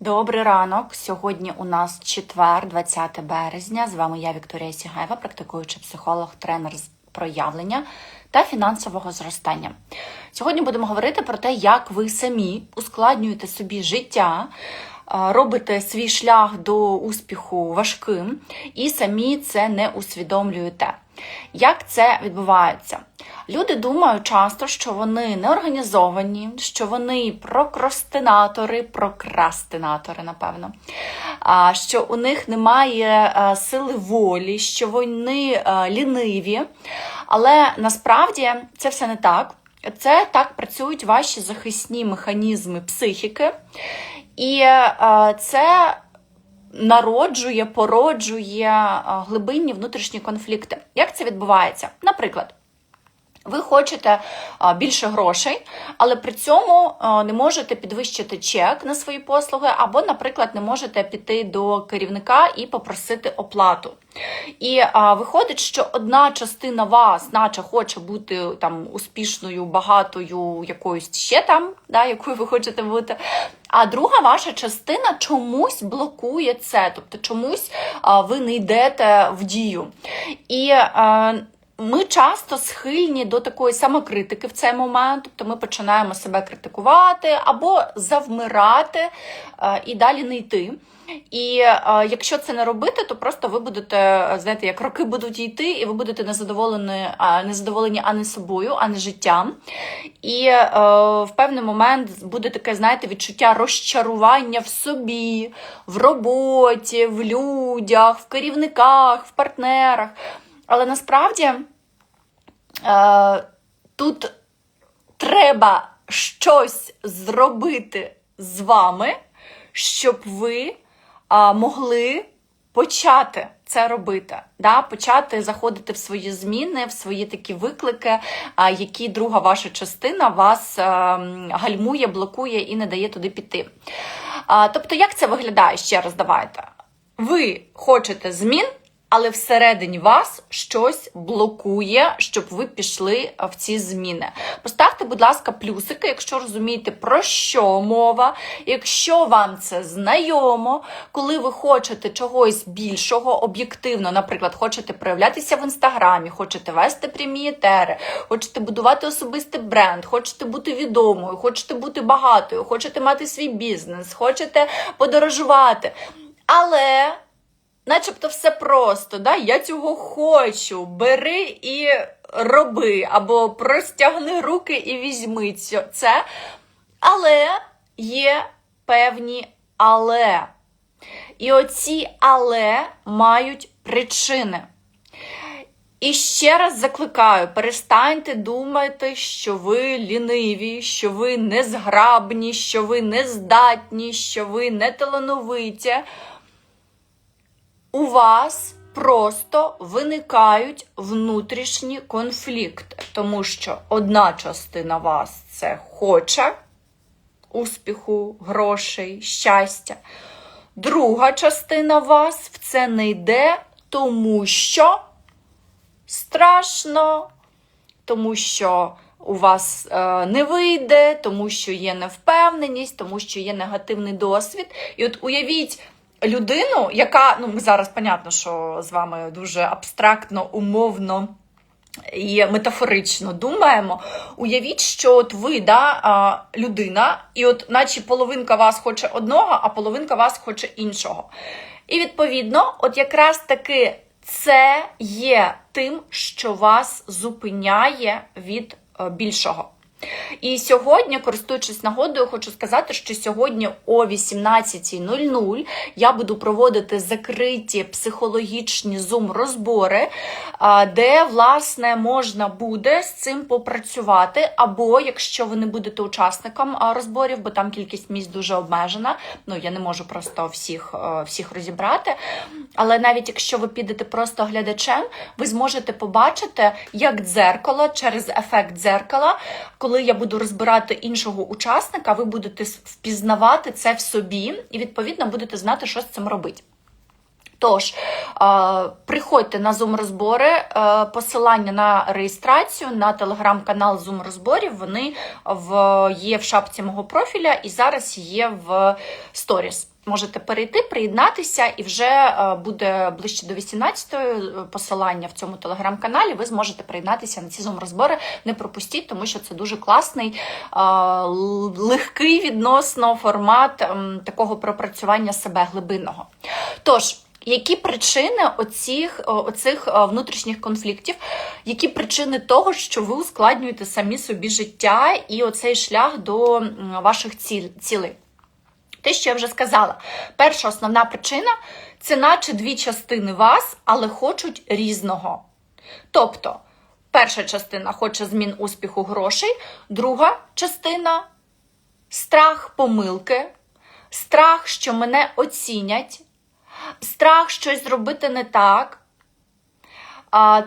Добрий ранок. Сьогодні у нас четвер, 20 березня. З вами я, Вікторія Сігаєва, практикуючий психолог, тренер з проявлення та фінансового зростання. Сьогодні будемо говорити про те, як ви самі ускладнюєте собі життя, робите свій шлях до успіху важким і самі це не усвідомлюєте. Як це відбувається? Люди думають часто, що вони не організовані, що вони прокрастинатори, прокрастинатори, напевно, що у них немає е, сили волі, що вони е, ліниві. Але насправді це все не так. Це так працюють ваші захисні механізми психіки, і е, це народжує, породжує е, глибинні внутрішні конфлікти. Як це відбувається? Наприклад. Ви хочете більше грошей, але при цьому не можете підвищити чек на свої послуги, або, наприклад, не можете піти до керівника і попросити оплату. І а, виходить, що одна частина вас, наче хоче бути там успішною, багатою, якоюсь ще там, да, якою ви хочете бути. А друга ваша частина чомусь блокує це, тобто чомусь а, ви не йдете в дію. І а, ми часто схильні до такої самокритики в цей момент, тобто ми починаємо себе критикувати або завмирати е, і далі не йти. І е, якщо це не робити, то просто ви будете, знаєте, як роки будуть йти, і ви будете незадоволені, а, незадоволені а не собою, а не життям. І е, в певний момент буде таке, знаєте, відчуття розчарування в собі, в роботі, в людях, в керівниках, в партнерах. Але насправді е, тут треба щось зробити з вами, щоб ви е, могли почати це робити, да? почати заходити в свої зміни, в свої такі виклики, які друга ваша частина вас е, гальмує, блокує і не дає туди піти. Тобто, як це виглядає ще раз? Давайте. Ви хочете змін, але всередині вас щось блокує, щоб ви пішли в ці зміни. Поставте, будь ласка, плюсики, якщо розумієте, про що мова, якщо вам це знайомо, коли ви хочете чогось більшого, об'єктивно, наприклад, хочете проявлятися в інстаграмі, хочете вести прямі етери, хочете будувати особистий бренд, хочете бути відомою, хочете бути багатою, хочете мати свій бізнес, хочете подорожувати. Але начебто все просто, да? я цього хочу, бери і роби, або простягни руки і візьми це. Але є певні але. І оці але мають причини. І ще раз закликаю: перестаньте думати, що ви ліниві, що ви незграбні, що ви нездатні, що ви не талановиті у вас просто виникають внутрішні конфлікти, тому що одна частина вас це хоче успіху, грошей, щастя. Друга частина вас в це не йде, тому що страшно, тому що у вас е, не вийде, тому що є невпевненість, тому що є негативний досвід. І от уявіть людину, яка, ну ми зараз, понятно, що з вами дуже абстрактно, умовно. І метафорично думаємо, уявіть, що от ви да, людина, і от наче половинка вас хоче одного, а половинка вас хоче іншого. І відповідно, от якраз таки це є тим, що вас зупиняє від е, більшого. І сьогодні, користуючись нагодою, хочу сказати, що сьогодні о 18.00 я буду проводити закриті психологічні зум-розбори, де, власне, можна буде з цим попрацювати. Або якщо ви не будете учасником розборів, бо там кількість місць дуже обмежена, ну я не можу просто всіх, всіх розібрати. Але навіть якщо ви підете просто глядачем, ви зможете побачити, як дзеркало через ефект дзеркала коли я буду розбирати іншого учасника, ви будете впізнавати це в собі і, відповідно, будете знати, що з цим робити. Тож, приходьте на Zoom розбори, посилання на реєстрацію на телеграм-канал Zoom розборів. Вони в, є в шапці мого профіля і зараз є в сторіс. Можете перейти, приєднатися, і вже е, буде ближче до 18-ї посилання в цьому телеграм-каналі. Ви зможете приєднатися на ці Zoom розбори. Не пропустіть, тому що це дуже класний, е, легкий відносно формат такого пропрацювання себе глибинного. Тож. Які причини оцих, оцих е, внутрішніх конфліктів? Які причини того, що ви ускладнюєте самі собі життя і оцей шлях до ваших цілей? Те, що я вже сказала, перша основна причина це наче дві частини вас, але хочуть різного. Тобто, перша частина хоче змін успіху грошей, друга частина страх помилки, страх, що мене оцінять, страх щось зробити не так.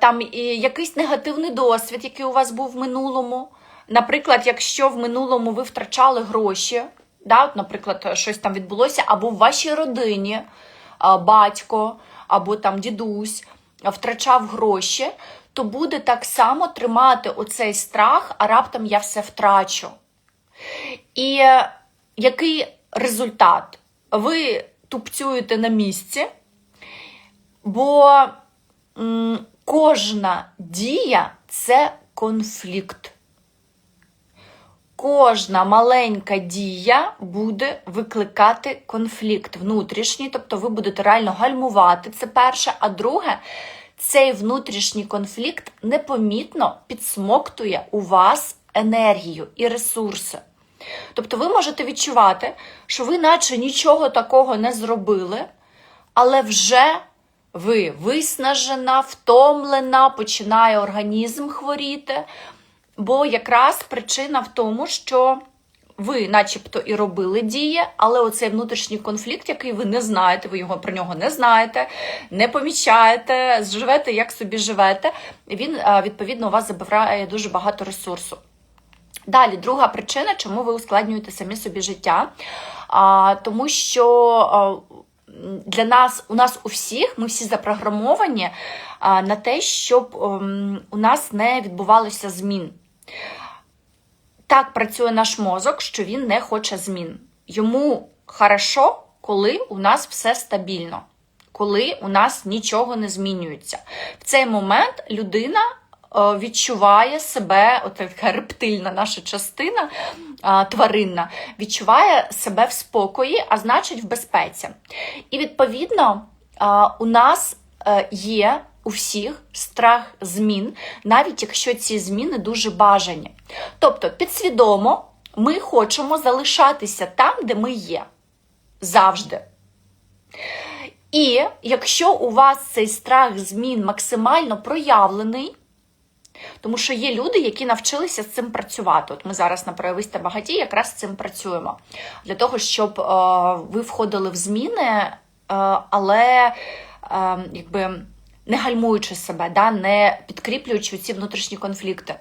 Там і якийсь негативний досвід, який у вас був в минулому. Наприклад, якщо в минулому ви втрачали гроші, да, от, наприклад, щось там відбулося, або в вашій родині батько або там дідусь втрачав гроші, то буде так само тримати оцей страх, а раптом я все втрачу. І е, який результат? Ви тупцюєте на місці, бо кожна дія це конфлікт. Кожна маленька дія буде викликати конфлікт внутрішній, тобто ви будете реально гальмувати. Це перше. А друге, цей внутрішній конфлікт непомітно підсмоктує у вас енергію і ресурси. Тобто ви можете відчувати, що ви наче нічого такого не зробили, але вже ви виснажена, втомлена, починає організм хворіти. Бо якраз причина в тому, що ви, начебто, і робили дії, але оцей внутрішній конфлікт, який ви не знаєте, ви його про нього не знаєте, не помічаєте, живете, як собі живете, він е, відповідно у вас забирає дуже багато ресурсу. Далі, друга причина, чому ви ускладнюєте самі собі життя, а, тому що а, для нас, у нас у всіх, ми всі запрограмовані а, на те, щоб ем, у нас не відбувалося змін. Так працює наш мозок, що він не хоче змін. Йому хорошо, коли у нас все стабільно, коли у нас нічого не змінюється. В цей момент людина е, відчуває себе, от така рептильна наша частина тваринна, відчуває себе в спокої, а значить в безпеці. І відповідно у нас е, є у всіх страх змін, навіть якщо ці зміни дуже бажані. Тобто, підсвідомо ми хочемо залишатися там, де ми є. Завжди. І якщо у вас цей страх змін максимально проявлений, тому що є люди, які навчилися з цим працювати. От ми зараз на проявисте багаті якраз з цим працюємо. Для того, щоб е, ви входили в зміни, е, але е, якби не гальмуючи себе, да, не підкріплюючи ці внутрішні конфлікти.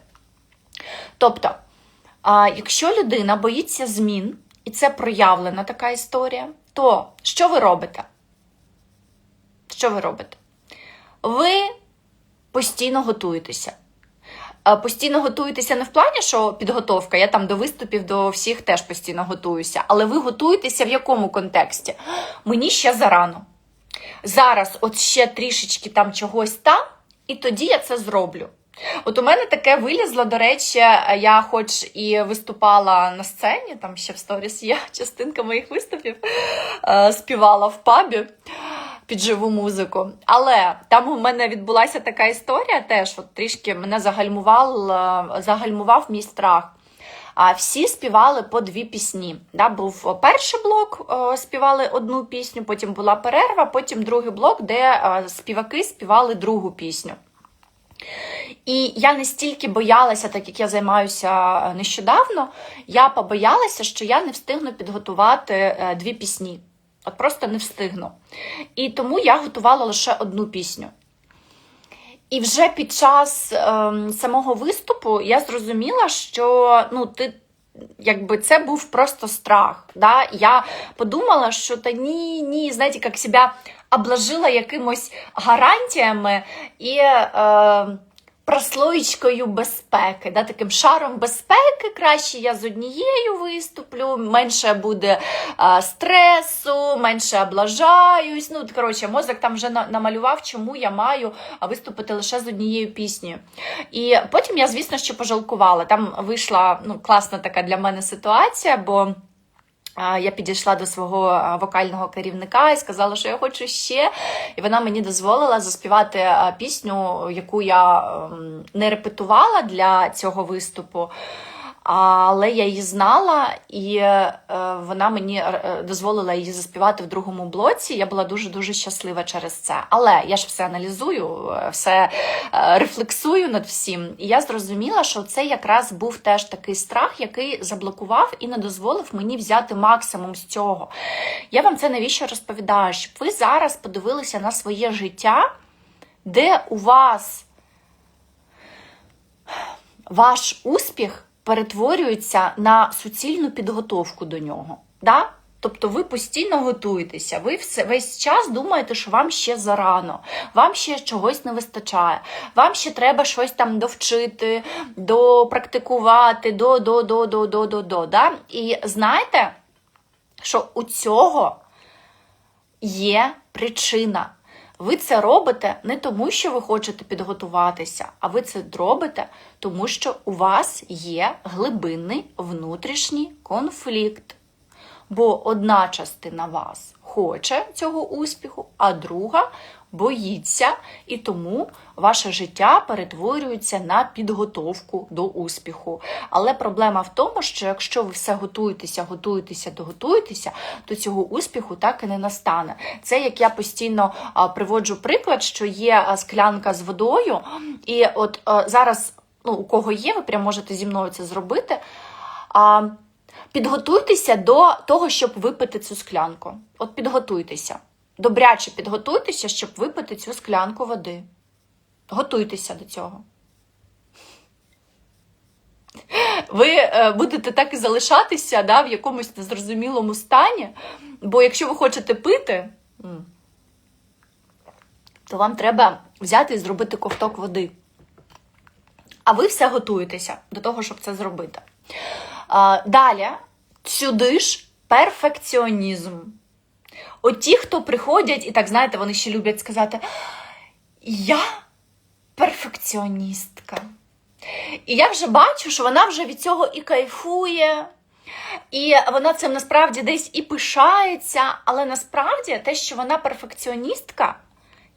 Тобто, а, якщо людина боїться змін, і це проявлена така історія, то що ви робите? Що ви робите? Ви постійно готуєтеся. Постійно готуєтеся не в плані, що підготовка, я там до виступів до всіх теж постійно готуюся. Але ви готуєтеся в якому контексті? Мені ще зарано. Зараз, от ще трішечки там чогось там, і тоді я це зроблю. От у мене таке вилізло, до речі, я хоч і виступала на сцені, там ще в сторіс є частинка моїх виступів, е, співала в пабі під живу музику. Але там у мене відбулася така історія, теж от трішки мене загальмував, загальмував мій страх. Всі співали по дві пісні. Да, був перший блок, е, співали одну пісню, потім була перерва, потім другий блок, де е, співаки співали другу пісню. І я настільки боялася, так як я займаюся е, нещодавно, я побоялася, що я не встигну підготувати е, дві пісні. От просто не встигну. І тому я готувала лише одну пісню. І вже під час ем, самого виступу я зрозуміла, що ну, ти якби це був просто страх. Да? Я подумала, що та ні, ні, знаєте, як себе обложила якимось гарантіями і е, прослоєчкою безпеки, да? таким шаром безпеки. Краще я з однією виступлю, менше буде е, стресу, менше облажаюсь. Ну, коротше, мозок там вже намалював, чому я маю виступити лише з однією піснею. І потім я, звісно, що пожалкувала. Там вийшла ну, класна така для мене ситуація, бо. Я підійшла до свого вокального керівника і сказала, що я хочу ще. І вона мені дозволила заспівати пісню, яку я ем, не репетувала для цього виступу. Але я її знала, і е, вона мені е, дозволила її заспівати в другому блоці. Я була дуже дуже щаслива через це. Але я ж все аналізую, е, все е, рефлексую над всім. І я зрозуміла, що це якраз був теж такий страх, який заблокував і не дозволив мені взяти максимум з цього. Я вам це навіщо розповідаю? Щоб ви зараз подивилися на своє життя, де у вас ваш успіх перетворюється на суцільну підготовку до нього. Да? Тобто ви постійно готуєтеся, ви весь час думаєте, що вам ще зарано, вам ще чогось не вистачає, вам ще треба щось там довчити, допрактикувати, до, до, до, до, до, до, до. Да? І знаєте, що у цього є причина. Ви це робите не тому, що ви хочете підготуватися, а ви це робите, тому що у вас є глибинний внутрішній конфлікт. Бо одна частина вас хоче цього успіху, а друга боїться, і тому ваше життя перетворюється на підготовку до успіху. Але проблема в тому, що якщо ви все готуєтеся, готуєтеся, доготуєтеся, то цього успіху так і не настане. Це як я постійно приводжу приклад, що є склянка з водою, і от зараз, ну, у кого є, ви прямо можете зі мною це зробити. Підготуйтеся до того, щоб випити цю склянку. От підготуйтеся. Добряче підготуйтеся, щоб випити цю склянку води. Готуйтеся до цього. Ви е, будете так і залишатися да, в якомусь незрозумілому стані. Бо якщо ви хочете пити, то вам треба взяти і зробити ковток води. А ви все готуєтеся до того, щоб це зробити. Далі, сюди ж перфекціонізм. От ті, хто приходять, і так знаєте, вони ще люблять сказати: Я перфекціоністка. І я вже бачу, що вона вже від цього і кайфує, і вона цим насправді десь і пишається, але насправді те, що вона перфекціоністка,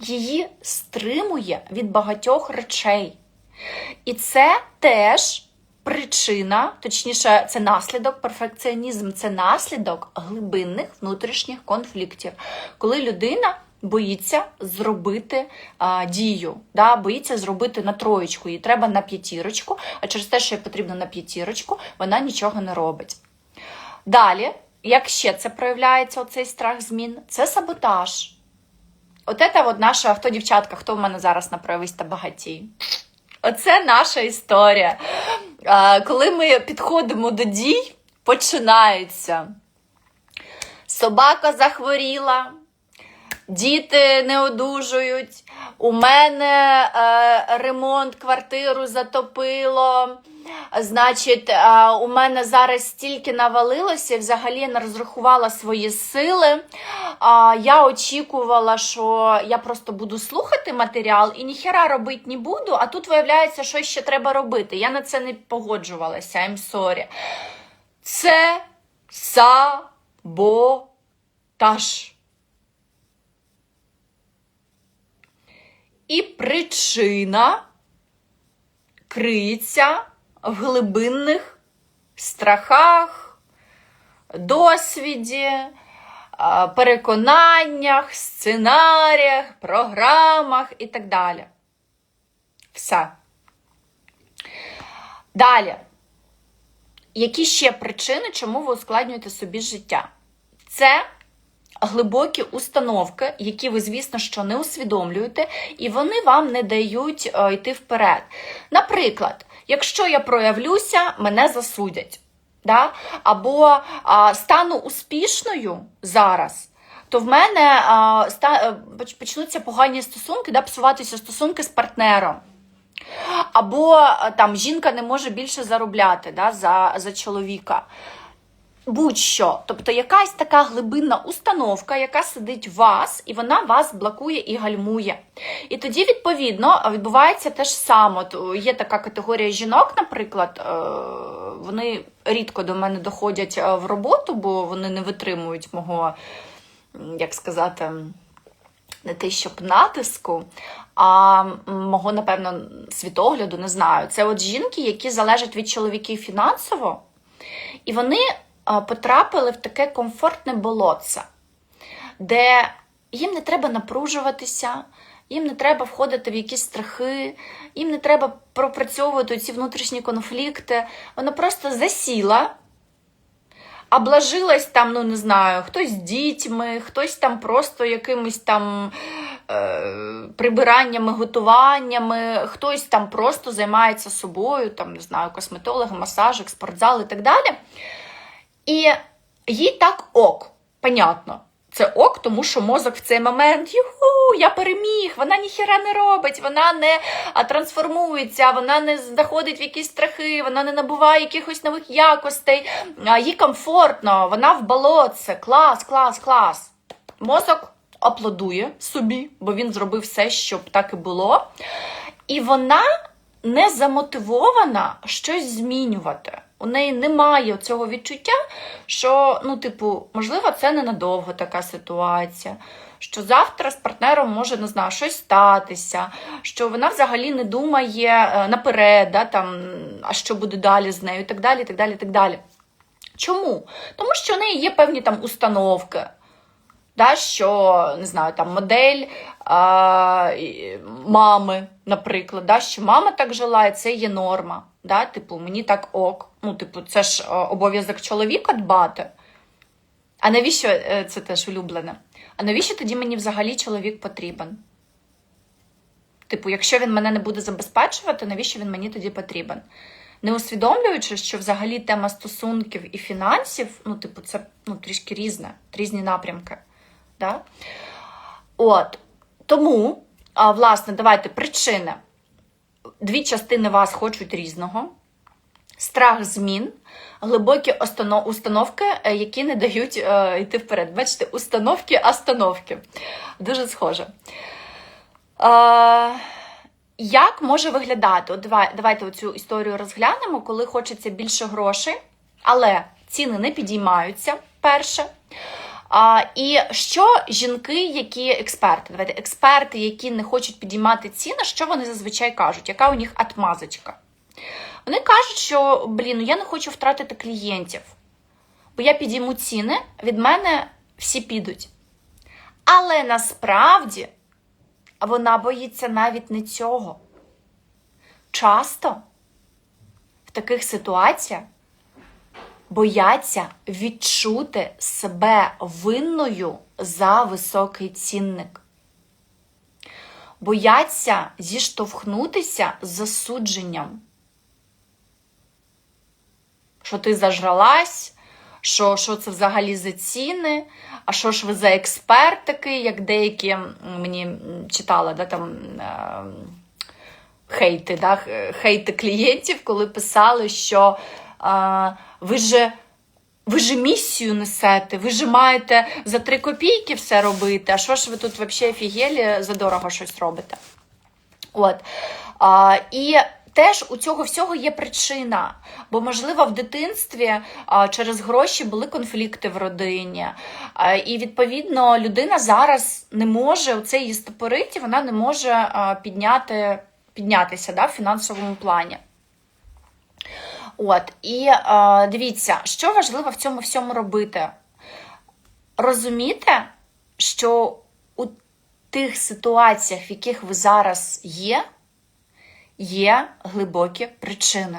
її стримує від багатьох речей. І це теж причина, точніше, це наслідок, перфекціонізм це наслідок глибинних внутрішніх конфліктів, коли людина боїться зробити а, дію, да, боїться зробити на троєчку, їй треба на п'ятірочку, а через те, що їй потрібно на п'ятірочку, вона нічого не робить. Далі, як ще це проявляється, оцей страх змін, це саботаж. От це от наша, хто дівчатка, хто в мене зараз на проявись та багатій. Оце наша історія. Коли ми підходимо до дій, починається. Собака захворіла, діти не одужують, у мене е, ремонт квартиру затопило. Значить, е, у мене зараз стільки навалилося, взагалі не розрахувала свої сили. А, Я очікувала, що я просто буду слухати матеріал і ніхера робити не буду, а тут виявляється, що ще треба робити. Я на це не погоджувалася, I'm sorry. Це саботаж. І причина криється в глибинних страхах, досвіді, переконаннях, сценаріях, програмах і так далі. Все. Далі. Які ще причини, чому ви ускладнюєте собі життя? Це глибокі установки, які ви, звісно, що не усвідомлюєте, і вони вам не дають е, йти вперед. Наприклад, якщо я проявлюся, мене засудять. да? або а, стану успішною зараз, то в мене а, е, почнуться погані стосунки, да, псуватися стосунки з партнером. Або там жінка не може більше заробляти да, за, за чоловіка. Будь-що. Тобто якась така глибинна установка, яка сидить в вас, і вона вас блокує і гальмує. І тоді, відповідно, відбувається те ж саме. Є така категорія жінок, наприклад, е, вони рідко до мене доходять е, в роботу, бо вони не витримують мого, як сказати, не те, щоб натиску, а мого, напевно, світогляду, не знаю. Це от жінки, які залежать від чоловіків фінансово, і вони потрапили в таке комфортне болотце, де їм не треба напружуватися, їм не треба входити в якісь страхи, їм не треба пропрацьовувати ці внутрішні конфлікти. Вона просто засіла, обложилась там, ну не знаю, хтось з дітьми, хтось там просто якимись там е, прибираннями, готуваннями, хтось там просто займається собою, там, не знаю, косметологи, масажик, спортзал і так далі. І їй так ок, понятно. Це ок, тому що мозок в цей момент юху, я переміг, вона ніхіра не робить, вона не трансформується, вона не заходить в якісь страхи, вона не набуває якихось нових якостей, їй комфортно, вона в болотце, клас, клас, клас. Мозок аплодує собі, бо він зробив все, щоб так і було. І вона не замотивована щось змінювати. У неї немає цього відчуття, що, ну, типу, можливо, це ненадовго така ситуація. Що завтра з партнером може не знаю, щось статися, що вона взагалі не думає е, наперед, да, там, а що буде далі з нею, і так далі, так далі, так далі. Чому? Тому що в неї є певні там установки да, що не знаю, там модель а, мами, наприклад, да, що мама так жила, і це є норма. Да, типу, мені так ок. Ну, типу, це ж е, обов'язок чоловіка дбати. А навіщо е, це теж улюблене? А навіщо тоді мені взагалі чоловік потрібен? Типу, якщо він мене не буде забезпечувати, навіщо він мені тоді потрібен? Не усвідомлюючи, що взагалі тема стосунків і фінансів, ну, типу, це ну, трішки різне, різні напрямки. Да? От. Тому, власне, давайте причини. Дві частини вас хочуть різного. Страх змін, глибокі установки, е, які не дають е, йти вперед. Бачите, установки, остановки. Дуже схоже. Е, як може виглядати? От давай, давайте оцю історію розглянемо, коли хочеться більше грошей, але ціни не підіймаються перше. А, і що жінки, які експерти, давайте експерти, які не хочуть підіймати ціни, що вони зазвичай кажуть? Яка у них атмазочка? Вони кажуть, що блін, ну я не хочу втратити клієнтів, бо я підійму ціни, від мене всі підуть. Але насправді вона боїться навіть не цього. Часто в таких ситуаціях бояться відчути себе винною за високий цінник. Бояться зіштовхнутися з засудженням. Що ти зажралась, що, що це взагалі за ціни, а що ж ви за експерт такий, як деякі мені читала, да, там. Е, хейти, да, хейти клієнтів, коли писали, що ви же. Ви ж місію несете, ви ж маєте за три копійки все робити. А що ж ви тут взагалі офігелі задорого щось робите? От. А, і теж у цього всього є причина. Бо, можливо, в дитинстві а, через гроші були конфлікти в родині. А, і, відповідно, людина зараз не може, у цій її стопориті, вона не може а, підняти, піднятися да, в фінансовому плані. От, і е, дивіться, що важливо в цьому всьому робити? Розуміти, що у тих ситуаціях, в яких ви зараз є, є глибокі причини.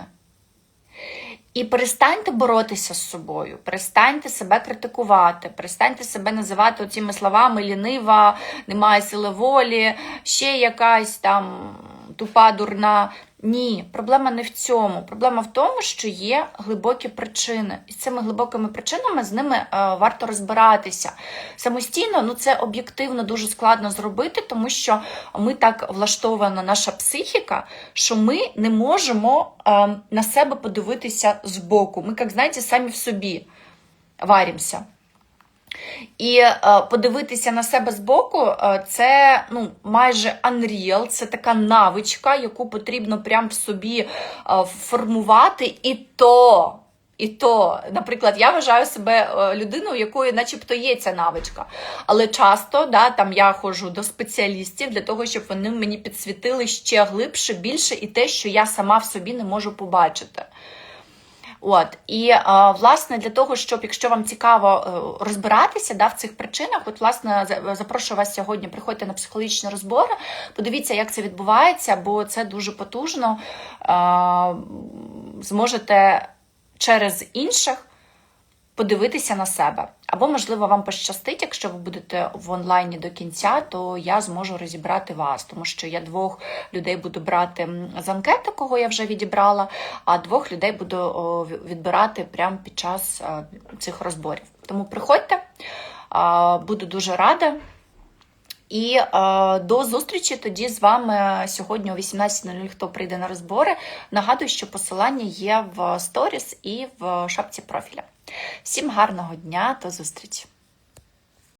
І перестаньте боротися з собою, перестаньте себе критикувати, перестаньте себе називати оціми словами лінива, немає сили волі, ще якась там тупа, дурна. Ні, проблема не в цьому. Проблема в тому, що є глибокі причини. І з цими глибокими причинами з ними е, варто розбиратися. Самостійно, ну це об'єктивно дуже складно зробити, тому що ми так влаштована наша психіка, що ми не можемо е, на себе подивитися збоку. Ми, як знаєте, самі в собі варімося. І е, подивитися на себе збоку, е, це ну, майже unreal, це така навичка, яку потрібно прям в собі е, формувати. І то, і то, наприклад, я вважаю себе людиною, у якої начебто є ця навичка. Але часто да, там я ходжу до спеціалістів для того, щоб вони мені підсвітили ще глибше, більше і те, що я сама в собі не можу побачити. От і е, власне для того, щоб якщо вам цікаво е, розбиратися да, в цих причинах, от власне запрошую вас сьогодні. Приходьте на психологічні розбори, подивіться, як це відбувається, бо це дуже потужно. Е, Зможете через інших подивитися на себе. Або, можливо, вам пощастить, якщо ви будете в онлайні до кінця, то я зможу розібрати вас, тому що я двох людей буду брати з анкети, кого я вже відібрала, а двох людей буду відбирати прямо під час е, цих розборів. Тому приходьте, буду дуже рада. І е, до зустрічі тоді з вами сьогодні о 18.00, хто прийде на розбори. Нагадую, що посилання є в сторіс і в шапці профіля. Всім гарного дня, та зустрічі!